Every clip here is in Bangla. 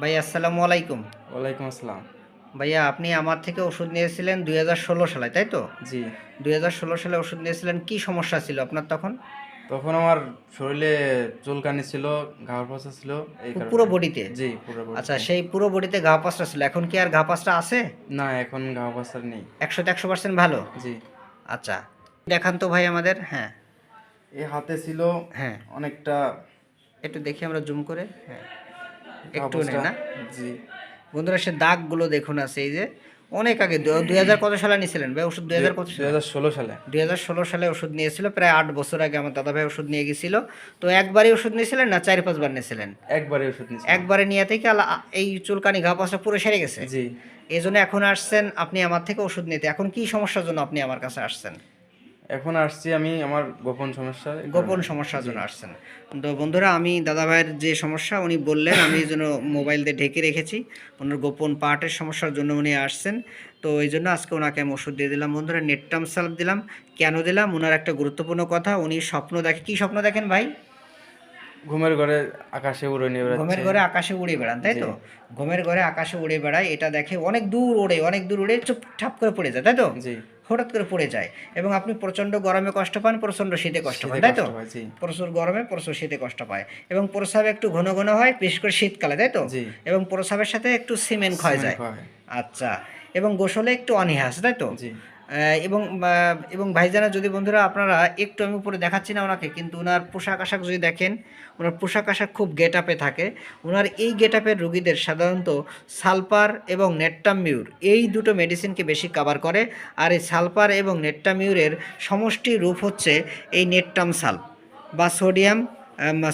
ভাই আসসালামু আলাইকুম। ওয়ালাইকুম আসসালাম। ভাইয়া আপনি আমার থেকে ওষুধ নিয়েছিলেন দুই হাজার ষোলো সালে তাই তো? জি। দুই হাজার ষোলো সালে ওষুধ নিয়েছিলেন কি সমস্যা ছিল আপনার তখন? তখন আমার শরীরে চুলকানি ছিল ঘাড় পচা ছিল পুরো বডিতে? জি পুরো আচ্ছা সেই পুরো বডিতে ঘা পাঁচটা ছিল এখন কি আর ঘা পাঁচটা আছে? না এখন ঘা পচা নেই। একশোতে একশো পার্সেন্ট ভালো? জি। আচ্ছা দেখান তো ভাই আমাদের হ্যাঁ। এই হাতে ছিল হ্যাঁ। অনেকটা একটু দেখি আমরা জুম করে হ্যাঁ। ঘা একটু নেই না? জি। বন্ধুরা সে দাগগুলো দেখুন আছে এই যে অনেক আগে দুই হাজার কত সালে নিয়েছিলেন ভাই ওষুধ? দুই হাজার কত দুই হাজার ষোলো সালে। দুই হাজার ষোলো সালে ওষুধ নিয়েছিল প্রায় আট বছর আগে আমার দাদা ভাই ওষুধ নিয়ে গেছিল। তো একবারই ওষুধ নিয়েছিলেন না চার পাঁচবার নিয়েছিলেন? একবারে ওষুধ নিয়েছি একবারে নিয়ে থেকে আলা- এই চুলকানি ঘা পাশা পুরো সেরে গেছে? জি। এই জন্য এখন আসছেন আপনি আমার থেকে ওষুধ নিতে। এখন কি সমস্যার জন্য আপনি আমার কাছে আসছেন? এখন আসছি আমি আমার গোপন সমস্যা গোপন সমস্যার জন্য আসছেন। তো বন্ধুরা আমি দাদা ভাইয়ের যে সমস্যা উনি বললেন আমি এই জন্য মোবাইল দিয়ে ঢেকে রেখেছি। ওনার গোপন পার্টের সমস্যার জন্য উনি আসছেন। তো এই জন্য আজকে ওনাকে আমি ওষুধ দিয়ে দিলাম। বন্ধুরা নেটটাম সালভ দিলাম। কেন দিলাম? ওনার একটা গুরুত্বপূর্ণ কথা। উনি স্বপ্ন দেখে কি স্বপ্ন দেখেন ভাই? ঘুমের ঘরে আকাশে উড়ে নিয়ে ঘুমের ঘরে আকাশে উড়ে বেড়ান তাই তো? ঘুমের ঘরে আকাশে উড়ে বেড়ায় এটা দেখে অনেক দূর ওড়ে অনেক দূর উড়ে চুপ ঠাপ করে পড়ে যায় তাই তো? জি। হঠাৎ করে পড়ে যায় এবং আপনি প্রচণ্ড গরমে কষ্ট পান প্রচণ্ড শীতে কষ্ট পান তাই তো? প্রচুর গরমে প্রচুর শীতে কষ্ট পায় এবং প্রস্রাব একটু ঘন ঘন হয় বিশেষ করে শীতকালে তাই তো? এবং প্রসাবের সাথে একটু সিমেন্ট ক্ষয় যায়। আচ্ছা এবং গোসলে একটু অনীহা আছে তাই তো? এবং এবং ভাইজানা যদি বন্ধুরা আপনারা একটু আমি উপরে দেখাচ্ছি না ওনাকে, কিন্তু ওনার পোশাক আশাক যদি দেখেন ওনার পোশাক আশাক খুব গেট আপে থাকে। ওনার এই গেট আপের রুগীদের সাধারণত সালপার এবং নেট্টামিউর, এই দুটো মেডিসিনকে বেশি কাভার করে। আর এই সালপার এবং নেট্টামিউরের সমষ্টি রূপ হচ্ছে এই নেট্টাম সালফ বা সোডিয়াম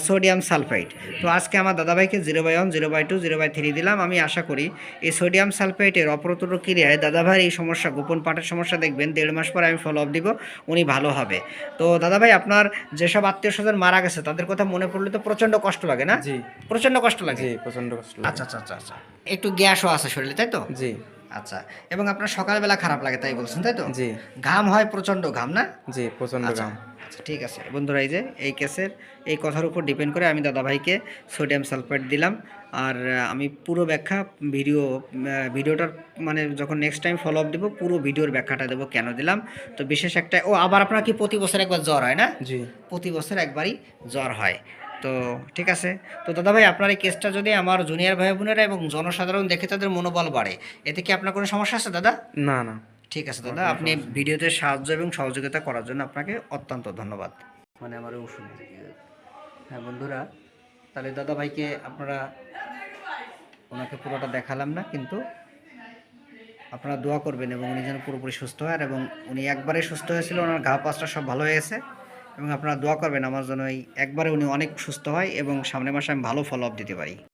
সোডিয়াম সালফাইড। তো আজকে আমার দাদাভাইকে zero by one zero by two zero by three দিলাম। আমি আশা করি এই সোডিয়াম সালফাইটের অপরতর ক্রিয়ায় দাদাভাইয়ের এই সমস্যা গোপন পাটের সমস্যা দেখবেন। দেড় মাস পরে আমি ফলো আপ দিব উনি ভালো হবে। তো দাদাভাই আপনার যেসব আত্মীয় স্বজন মারা গেছে তাদের কথা মনে পড়লে তো প্রচণ্ড কষ্ট লাগে না? জি। প্রচণ্ড কষ্ট লাগে? জি প্রচণ্ড কষ্ট আচ্ছা আচ্ছা আচ্ছা আচ্ছা। একটু গ্যাসও আছে শরীরে তাই তো? জি। আচ্ছা এবং আপনার সকালবেলা খারাপ লাগে তাই বলছেন তাই তো? জি। ঘাম হয় প্রচণ্ড ঘাম না? জি প্রচণ্ড আচ্ছা গাম আচ্ছা, ঠিক আছে। বন্ধুরা এই যে এই কেসের এই কথার উপর ডিপেন্ড করে আমি দাদাভাইকে সোডিয়াম সালফেট দিলাম। আর আমি পুরো ব্যাখ্যা ভিডিও ভিডিওটার মানে যখন নেক্সট টাইম ফলো আপ দেবো পুরো ভিডিওর ব্যাখ্যাটা দেবো কেন দিলাম? তো বিশেষ একটা ও আবার আপনার কি প্রতি বছর একবার জ্বর হয় না? জি। প্রতি বছর একবারই জ্বর হয়। তো ঠিক আছে। তো দাদাভাই আপনার এই কেসটা যদি আমার জুনিয়র ভাই বোনেরা এবং জনসাধারণ দেখে তাদের মনোবল বাড়ে এতে কি আপনার কোনো সমস্যা আছে দাদা? না না। ঠিক আছে দাদা আপনি ভিডিওতে সাহায্য এবং সহযোগিতা করার জন্য আপনাকে অত্যন্ত ধন্যবাদ। মানে আমার ওষুধ হ্যাঁ বন্ধুরা তাহলে দাদা ভাইকে আপনারা ওনাকে পুরোটা দেখালাম না কিন্তু আপনারা দোয়া করবেন এবং উনি যেন পুরোপুরি সুস্থ হয় এবং উনি একবারে সুস্থ হয়েছিল ওনার ঘা পাঁচটা সব ভালো হয়ে গেছে এবং আপনারা দোয়া করবেন আমার জন্য এই একবারে উনি অনেক সুস্থ হয় এবং সামনের মাসে আমি ভালো ফলো আপ দিতে পারি।